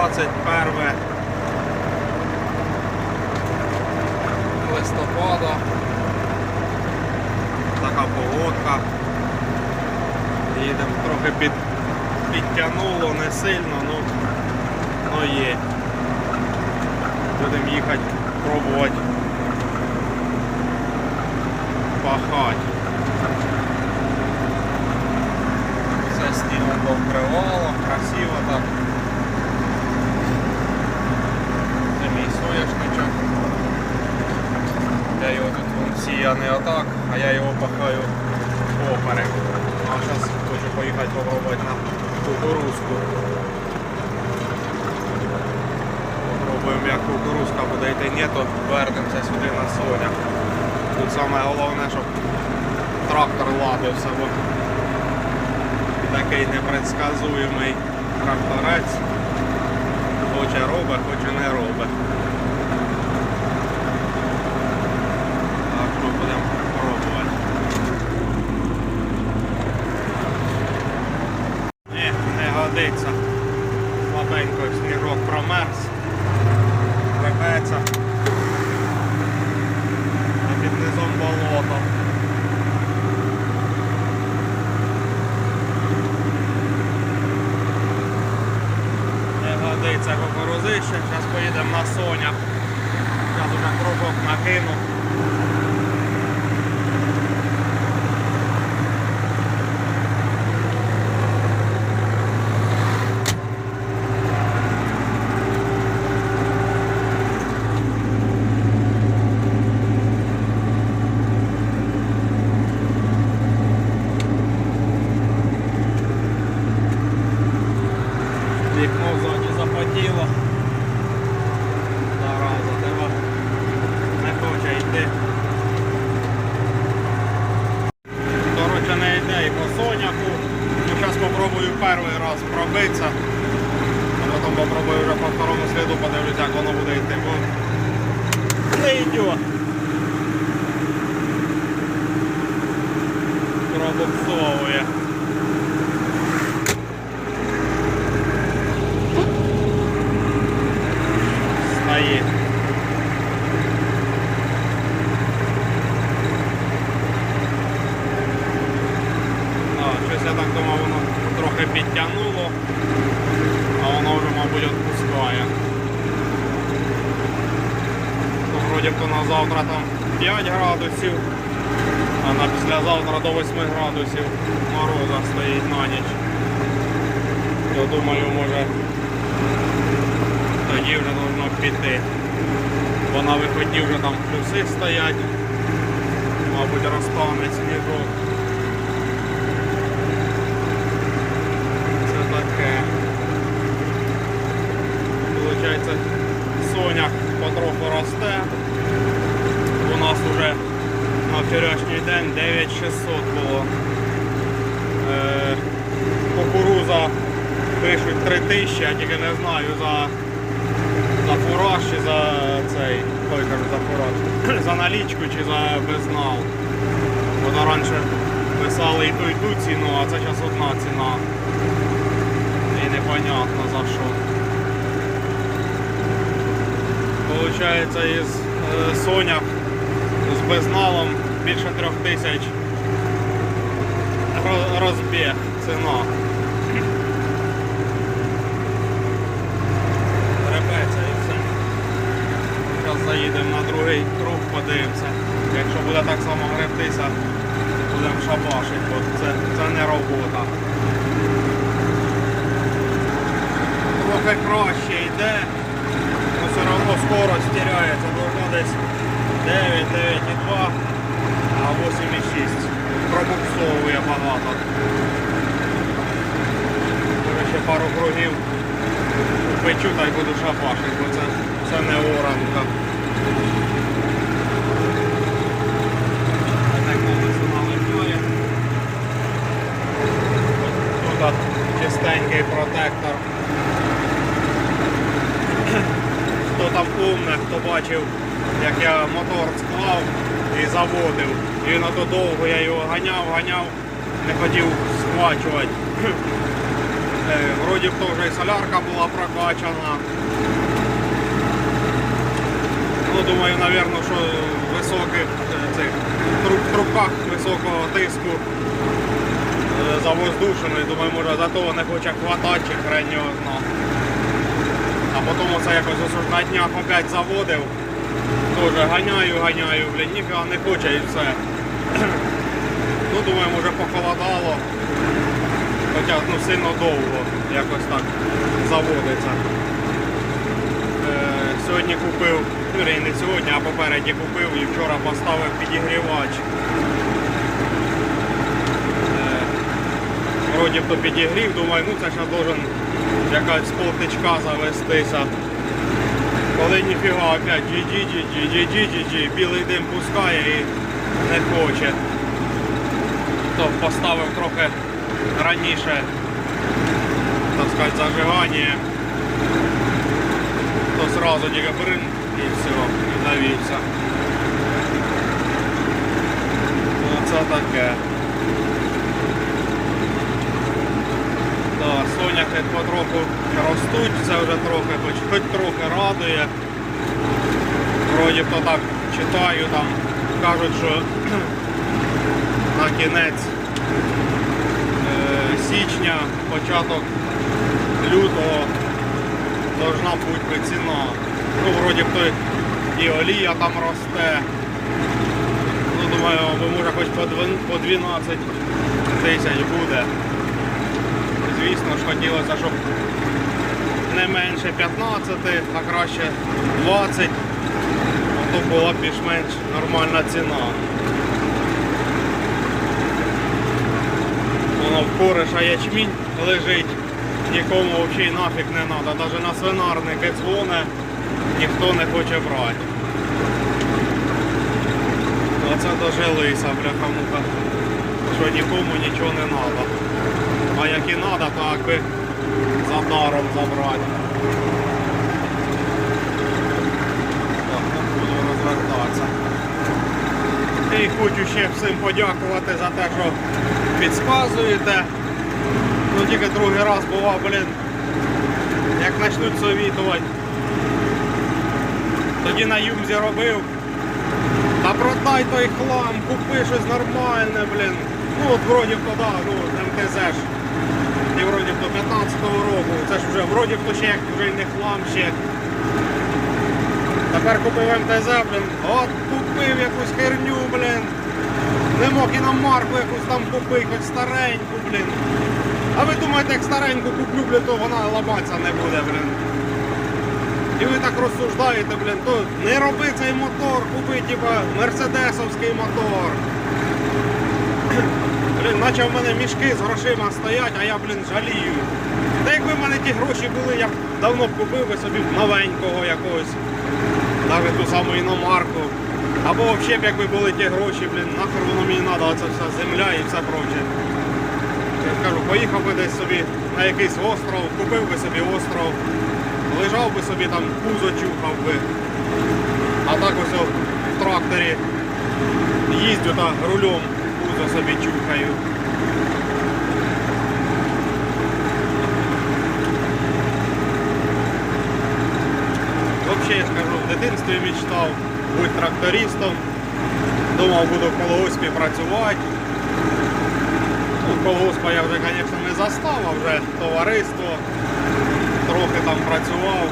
21 листопада. Така погодка. Їдемо трохи під, підтягнуло, не сильно, ну, ну є. Будемо їхати, пробувати пахати. Все стільно повкривало, красиво так. Це мій соняшничок. Я його тут вон сіяний отак, а я його пахаю поперек. А зараз хочу поїхати попробувати на кукурузку. Попробуємо як кукурузка буде йти, ні, то вернемося сюди на соня. Тут саме головне, щоб трактор ладився, бо такий непредсказуємий тракторець. Хоче робить, хоче не робить. Так що будемо пробувати. Ні, не годиться. Слабенько сніжок промерз. Репеться. А під низом болото. Не годиться кукурузище. Зараз поїдемо на соня. Зараз уже кружок накину. Ззаді запотіло. Зараза, треба не хоче йти. Коротше, не йде і по соняку. Ну, зараз спробую перший раз пробитися. А потім попробую вже по второму сліду, подивлюся, як воно буде йти. Бо не йде. Пробуксовує. Стоїть. А, щось я так думав, воно трохи підтягнуло, а воно вже, мабуть, відпускає. Ну, вроді то на завтра там 5 градусів, а на післязавтра до 8 градусів мороза стоїть на ніч. То думаю, може тоді вже должно піти. Бо на виході вже там плюси стоять. Мабуть, розтане сніжок. Це таке. Получається, соняк потроху росте. У нас вже на вчорашній день 9600 було. Е, кукуруза пишуть 3000, я тільки не знаю за за фураж чи за цей, ой, кажу, за фураж, за налічку чи за безнал. Бо раніше писали і ту, і ту ціну, а це зараз одна ціна. І непонятно за що. Получається із е, Сонях з безналом більше трьох тисяч розбіг ціна. Репеться і все. Зараз заїдемо на другий круг, подивимося. Якщо буде так само гребтися, будемо шабашити, бо це, це не робота. Трохи краще йде, але все одно скорость теряється, десь 9, 9,2, а 8,6. Пробуксовує багато. Може ще пару кругів печу та й буду шапашити, бо це, це не оранка. Так. Тут чистенький протектор. Хто там умне, хто бачив, як я мотор склав і заводив. І на то довго я його ганяв, ганяв, не хотів схвачувати. Е, Вроді то вже і солярка була прокачана. Ну, думаю, напевно, що в високих е, цих труб, трубках високого тиску е, завоздушений. Думаю, може за того не хоче хватати чи хрень його зна. А потім оце якось ось на днях опять заводив. Тоже ганяю, ганяю, блін, ніфіга не хоче і все. ну, думаю, може похолодало. Хоча ну, сильно довго якось так заводиться. Е, сьогодні купив, ну не сьогодні, а попереді купив і вчора поставив підігрівач. Е, вроді б то підігрів, думаю, ну це ще должен якась полтичка завестися. Коли ніфіга опять джі-джі-джі-джі-джі-джі-джі, білий дим пускає і не хоче. То поставив трохи раніше, так сказати, зажигання, то сразу тільки брин і все, і навівся. Оце таке. Да, соняхи потроху ростуть, це вже трохи, хоч, хоч трохи радує. Вроді то так читаю, там кажуть, що на кінець е, січня, початок лютого должна бути ціна. Ну, вроді б то і олія там росте. Ну, думаю, може хоч по 12 тисяч буде. Звісно ж хотілося, щоб не менше 15, а краще 20, а то була більш-менш нормальна ціна. Воно в кориша ячмінь лежить, нікому взагалі нафіг не треба. Навіть на свинарники дзвоне, ніхто не хоче брати. Оце дожилися, бляха-муха, що нікому нічого не треба. А як і треба, то якби за даром забрати. Так, не буду розвертатися. І хочу ще всім подякувати за те, що підсказуєте. Ну тільки другий раз бува, блін, як почнуть совітувати. Тоді на юмзі робив. Та продай той хлам, купи щось нормальне, блін. Ну от вроді б ну МТЗ ж. І вроді до 15-го року. Це ж вже вроді б ще як вже й не хлам ще. Тепер купив МТЗ, блін. От купив якусь херню, блін. Не мог і на марку якусь там купити, хоч стареньку, блін. А ви думаєте, як стареньку куплю, блін, то вона ламатися не буде, блін. І ви так розсуждаєте, блін, то не роби цей мотор, купи, типа, мерседесовський мотор. Блін, наче в мене мішки з грошима стоять, а я, блін, жалію. Та якби в мене ті гроші були, я б давно б купив би собі новенького якогось. Навіть ту саму іномарку. Або взагалі б якби були ті гроші, блін, нахер воно мені треба, оця вся земля і все проче. Я кажу, поїхав би десь собі на якийсь остров, купив би собі остров, лежав би собі там, пузо чухав би. А так ось в тракторі їздю та рулем пузо собі чухаю. Взагалі, я скажу, в дитинстві мечтав бути трактористом. Думав, буду в колгоспі працювати. Ну, колгоспа я вже, звісно, не застав, а вже товариство. Трохи там працював.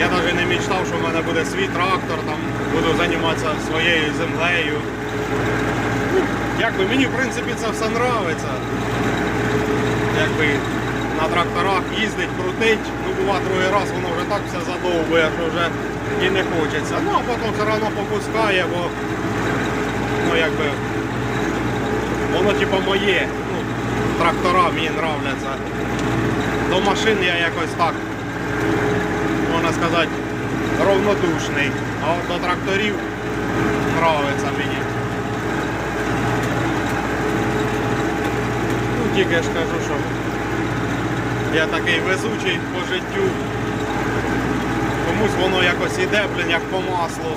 Я навіть не мечтав, що в мене буде свій трактор, там буду займатися своєю землею. Якби мені в принципі це все подобається. Якби на тракторах їздить, крутить, ну бува другий раз воно вже так все задовбує, що вже і не хочеться. Ну а потім все одно попускає, бо ну якби воно типа моє. Ну, трактора мені нравляться. До машин я якось так, можна сказати, равнодушний. А от до тракторів нравиться мені. Тільки ж кажу, що я такий везучий по життю. Комусь воно якось іде, блін, як по маслу.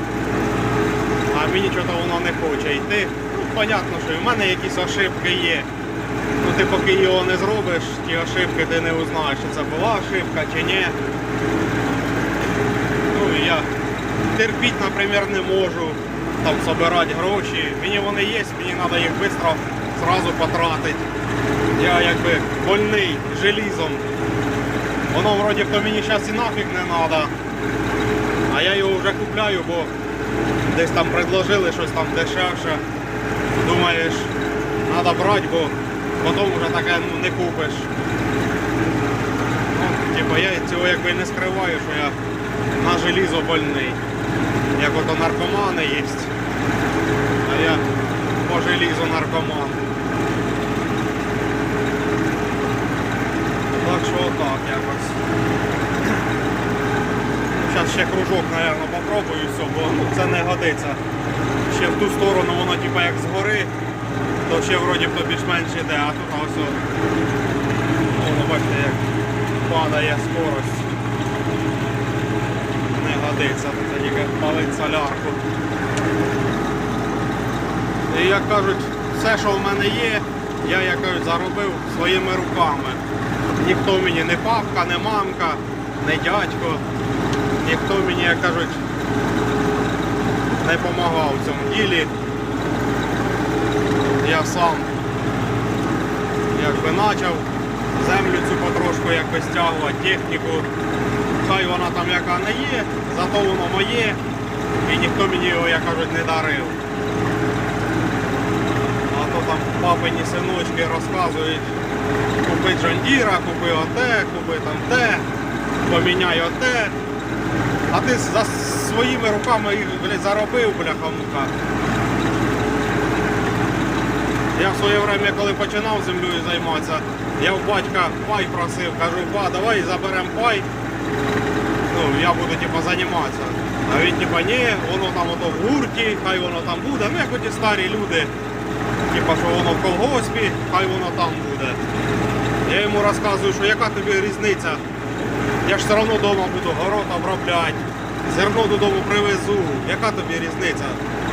А мені чого воно не хоче йти. Ну, понятно, що і в мене якісь ошибки є. Ну ти поки його не зробиш, ті ошибки ти не узнаєш, чи це була ошибка чи ні. Ну і я терпіть, наприклад, не можу там збирати гроші. Мені вони є, мені треба їх швидко зразу потратити. Я якби больний желізом. Воно вроді то мені зараз і нафіг не треба. А я його вже купляю, бо десь там предложили щось там дешевше. Думаєш, треба брати, бо потім вже таке ну, не купиш. Ну, типу, я цього якби не скриваю, що я на желізо больний. Як ото наркомани є. А я по желізу наркоман. Що якось. Зараз ще кружок, мабуть, попробую все, бо ну, це не годиться. Ще в ту сторону воно типа як згори, то ще вроді то більш-менш іде, а тут ось. о, Ну, ну, бачите, як падає скорость. Не годиться, це тільки палить солярку. І як кажуть, все, що в мене є, я як кажуть, заробив своїми руками. Ніхто мені не папка, не мамка, не дядько. Ніхто мені, як кажуть, не допомагав в цьому ділі. Я сам якби почав землю цю потрошку якби стягувати, техніку. Хай вона там яка не є, зато воно моє. І ніхто мені його, як кажуть, не дарив. А то там папині синочки розказують, купи Джондіра, купи оте, купи там те, поміняй оте. А ти за своїми руками їх блядь, заробив, бляха-мука. Я в своє время, коли починав землею займатися, я в батька пай просив, кажу, ба, давай заберемо пай. Ну, я буду типа займатися. А він типа ні, воно там ото в гурті, хай воно там буде. Ну як оті старі люди, типа що воно в колгоспі, хай воно там буде. Я йому розказую, що яка тобі різниця. Я ж все одно вдома буду город обробляти, зерно додому привезу. Яка тобі різниця?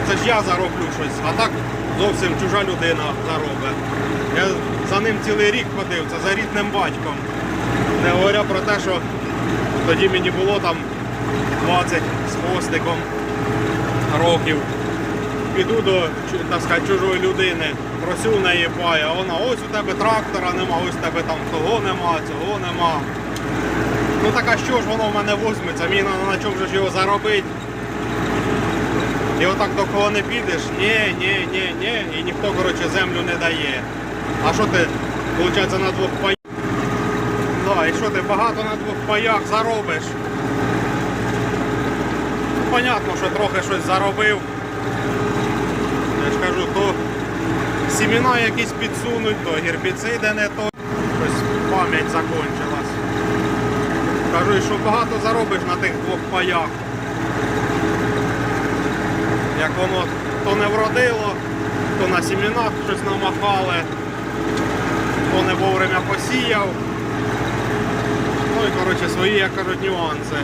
Це ж я зароблю щось, а так зовсім чужа людина заробить. Я за ним цілий рік ходив, це за рідним батьком. Не говоря про те, що тоді мені було там 20 з хвостиком років. Піду до так сказати, чужої людини, просю неї пай, а вона ось у тебе трактора нема, ось у тебе там того нема, цього нема. Ну так а що ж воно в мене возьметься, мені треба на чому ж його заробити. І отак до кого не підеш, ні, ні, ні, ні, і ніхто, коротше, землю не дає. А що ти, виходить, на двох паях? Да, і що ти багато на двох паях заробиш? Ну, Понятно, що трохи щось заробив. Кажу, то сімена якісь підсунуть, то гербіциди не то. Щось пам'ять закончилась. Кажу, що багато заробиш на тих двох паях. Як воно то не вродило, то на сімінах щось намахали, то не вовремя посіяв. Ну і коротше свої, як кажуть, нюанси.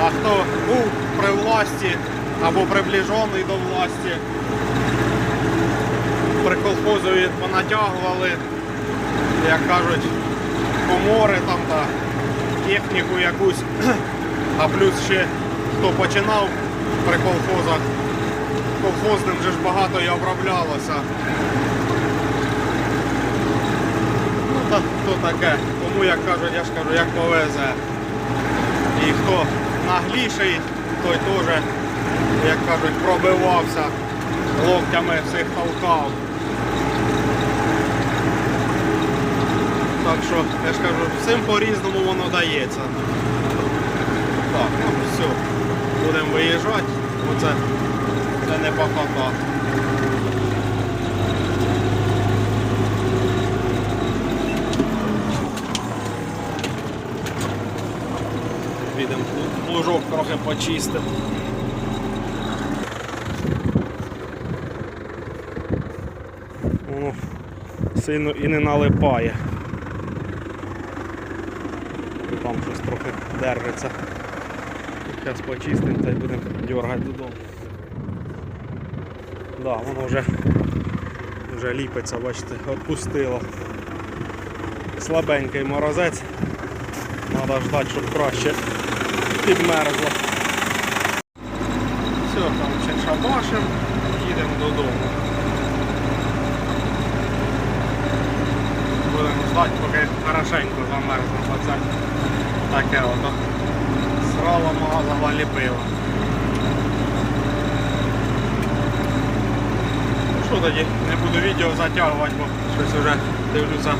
А хто був при власті або приближений до власті, при колхозові понатягували, як кажуть, комори там та техніку якусь, а плюс ще хто починав при колхозах, колхозним вже ж багато і оброблялося. Ну та то таке, кому як кажуть, я ж кажу, як повезе. І хто нагліший, той теж, як кажуть, пробивався, локтями всіх толкав. Так що, я ж кажу, всім по-різному воно дається. Так, ну все, будемо виїжджати. Оце це не пахота. Підемо плужок трохи почистимо. Сильно і не налипає. І Там щось трохи держиться. Зараз почистимо та й будемо дергати додому. Да, воно вже Вже ліпиться, бачите, відпустило. Слабенький морозець. Треба ждати, щоб краще підмерзло. Все, там ще шабашим, їдемо додому. Будемо ждати, поки хорошенько замерзне, бо таке ото срало мазала ліпило. Ну що тоді, не буду відео затягувати, бо щось вже дивлюся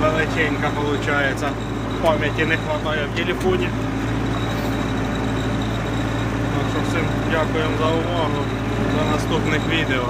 величенька виходить. Пам'яті не вистачає в телефоні. Так що всім дякуємо за увагу. До наступних відео.